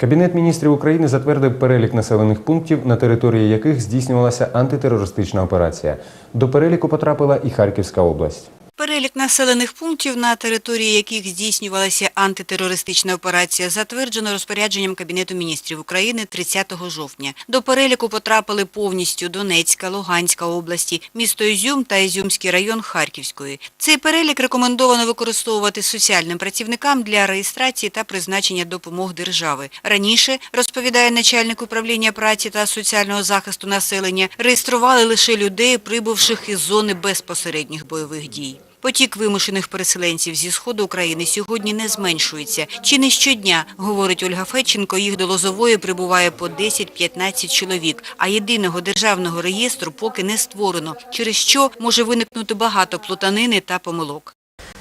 Кабінет міністрів України затвердив перелік населених пунктів, на території яких здійснювалася антитерористична операція. До переліку потрапила і Харківська область. Перелік населених пунктів, на території яких здійснювалася антитерористична операція, затверджено розпорядженням Кабінету міністрів України 30 жовтня. До переліку потрапили повністю Донецька, Луганська області, місто Ізюм та Ізюмський район Харківської. Цей перелік рекомендовано використовувати соціальним працівникам для реєстрації та призначення допомог держави. Раніше, розповідає начальник управління праці та соціального захисту населення, реєстрували лише людей, прибувших із зони безпосередніх бойових дій. Потік вимушених переселенців зі сходу України сьогодні не зменшується. Чи не щодня, говорить Ольга Федченко, їх до Лозової прибуває по 10-15 чоловік, а єдиного державного реєстру поки не створено, через що може виникнути багато плутанини та помилок.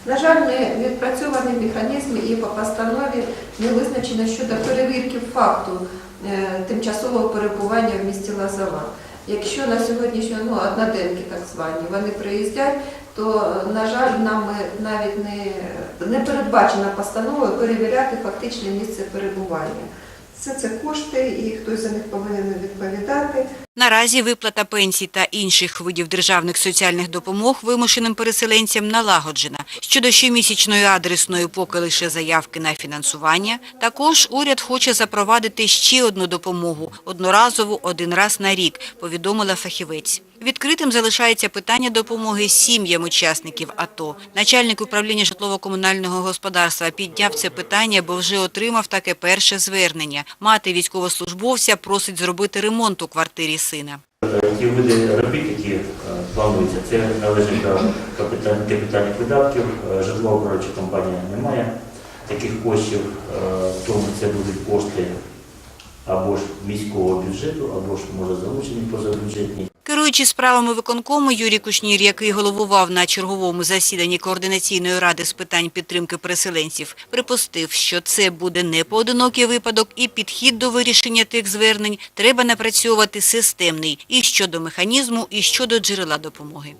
На жаль, не відпрацьований механізм і по постанові не визначено щодо перевірки факту е, тимчасового перебування в місті Лазова. Якщо на сьогоднішню ну, одноденки так звані вони приїздять, то, на жаль, нам е, навіть не, не передбачена постановою перевіряти фактичне місце перебування. Все це кошти і хтось за них повинен відповідати. Наразі виплата пенсій та інших видів державних соціальних допомог вимушеним переселенцям налагоджена. Щодо щомісячної адресної поки лише заявки на фінансування, також уряд хоче запровадити ще одну допомогу – одноразову один раз на рік, повідомила фахівець. Відкритим залишається питання допомоги сім'ям учасників АТО. Начальник управління житлово-комунального господарства підняв це питання, бо вже отримав таке перше звернення. Мати військовослужбовця просить зробити ремонт у квартирі сина. Ті види робіт, які е, плануються, це належить до капітальних видатків. Е, Житлова компанія не має таких коштів, е, тому це будуть кошти або ж міського бюджету, або ж може залучені позабюджетні. Керуючи справами виконкому, Юрій Кушнір, який головував на черговому засіданні Координаційної ради з питань підтримки переселенців, припустив, що це буде не поодинокий випадок і підхід до вирішення тих звернень треба напрацьовувати системний і щодо механізму, і щодо джерела допомоги.